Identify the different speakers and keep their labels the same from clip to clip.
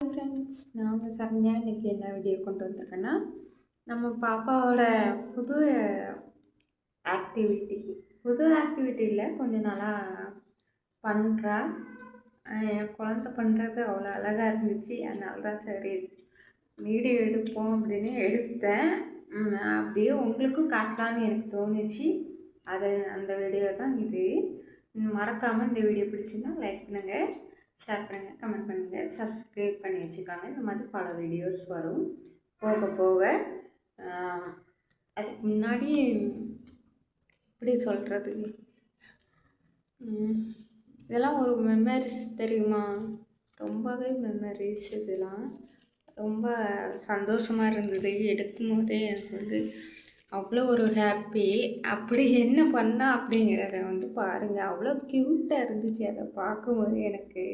Speaker 1: Friends நான் சரண்யா. இன்றைக்கி என்ன வீடியோ கொண்டு வந்திருக்கேன்னா நம்ம பாப்பாவோட புது ஆக்டிவிட்டி புது ஆக்டிவிட்டியில் கொஞ்சம் நாளாக பண்ணுறா என் குழந்த பண்ணுறது அவ்வளோ அழகாக இருந்துச்சு. அதனால தான் சரி வீடியோ எடுப்போம் அப்படின்னு எடுத்தேன். அப்படியே உங்களுக்கும் காட்டலான்னு எனக்கு தோணுச்சு. அது அந்த வீடியோ தான் இது. மறக்காமல் இந்த வீடியோ பிடிச்சிருந்தா லைக் பண்ணுங்கள் ஷேர் பண்ணுங்கள் கமெண்ட் பண்ணுங்கள் சப்ஸ்கிரைப் பண்ணி வச்சுக்காங்க. இந்த மாதிரி பல வீடியோஸ் வரும். போக போக அதுக்கு முன்னாடி எப்படி சொல்கிறது இதெல்லாம் ஒரு மெமரிஸ் தெரியுமா? ரொம்பவே மெமரிஸ் இதெல்லாம். ரொம்ப சந்தோஷமாக இருந்தது. எடுக்கும் போதே எனக்கு வந்து அவ்வளோ ஒரு ஹாப்பி அப்படி என்ன பண்ணா அப்படிங்கிறத வந்து பாருங்கள் அவ்வளோ க்யூட்டாக இருந்துச்சு அதை பார்க்கும்போது எனக்கு.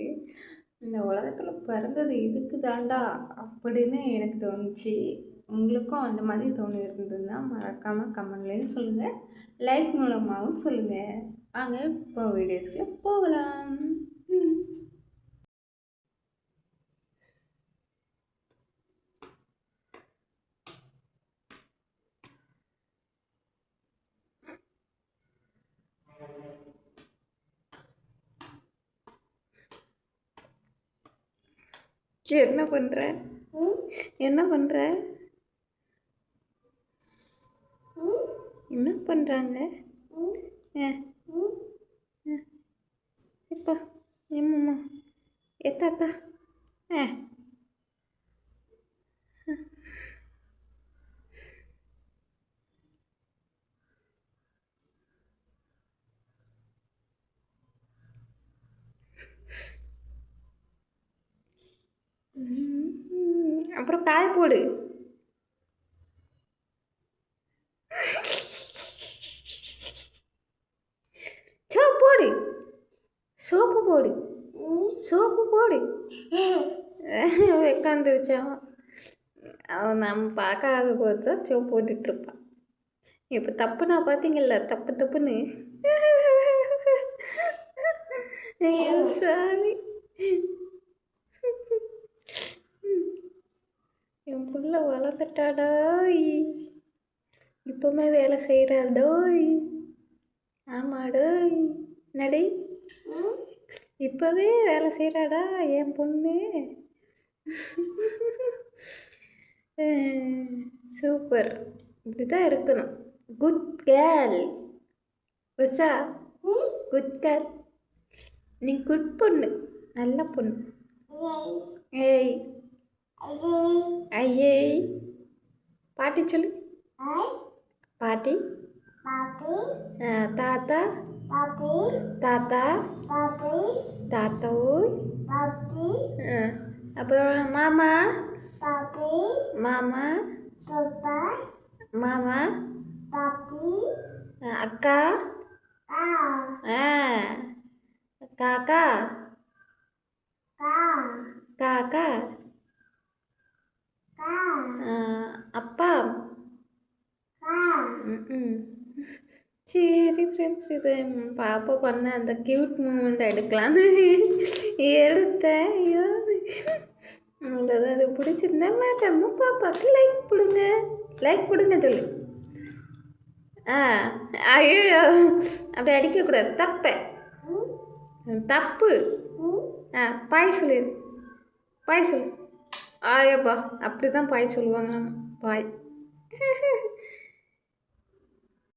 Speaker 1: இந்த உலகத்தில் பிறந்தது இதுக்கு தாண்டா அப்படின்னு எனக்கு தோணுச்சு. உங்களுக்கும் அந்த மாதிரி தோணி இருந்ததுன்னா மறக்காமல் கமெண்ட்லேயும் சொல்லுங்கள் லைக் மூலமாகவும் சொல்லுங்கள் வாங்க இப்போ வீடியோஸ்க்கு போகலாம். என்ன பண்ணுற என்ன பண்ணுற என்ன பண்ணுறாங்க ஏ இப்போ ஏம்மா எத்தாத்தா ஆ அப்புறம் காய போடு. சோப்பு போடு. சோப்பு போடு. சோப்பு போடு. உட்காந்துருச்சான் அவன். நம்ம பார்க்காத போது தான் சோப்பு போட்டுட்ருப்பான். இப்போ தப்புனா பார்த்தீங்கல்ல தப்பு தப்புன்னு. சாமி. என் புள்ள வளர்ந்துட்டாடோய் இப்போமே வேலை செய்கிறாடோய் ஆமாடோய் நடி இப்போவே வேலை செய்கிறாடா என் பொண்ணு. சூப்பர். இப்படி தான் இருக்கணும். Good girl. Usha good girl. நீ குட் பொண்ணு. நல்ல பொண்ணு. ஏய். అయ్యే పాటి చలి పాటి తాత తాత తాత అప్పుడు మామ మామ మామ అక్క కాకా కాకా சரி ஃப்ரெண்ட்ஸ் இது பாப்பா பண்ண அந்த க்யூட் மூமெண்ட் எடுக்கலான்னு எடுத்தேன் ஐயோ அவ்வளோதான் அது பிடிச்சிருந்தா மேடம் பாப்பாக்கு லைக் கொடுங்க. லைக் கொடுங்க சொல்லு ஆ ஐயோ. அப்படி அடிக்கக்கூடாது தப்பை. தப்பு. ஆ பாய் சொல்லிடு பாய் சொல்லு. ஆயப்பா அப்படி தான் பாய் சொல்லுவாங்க பாய்.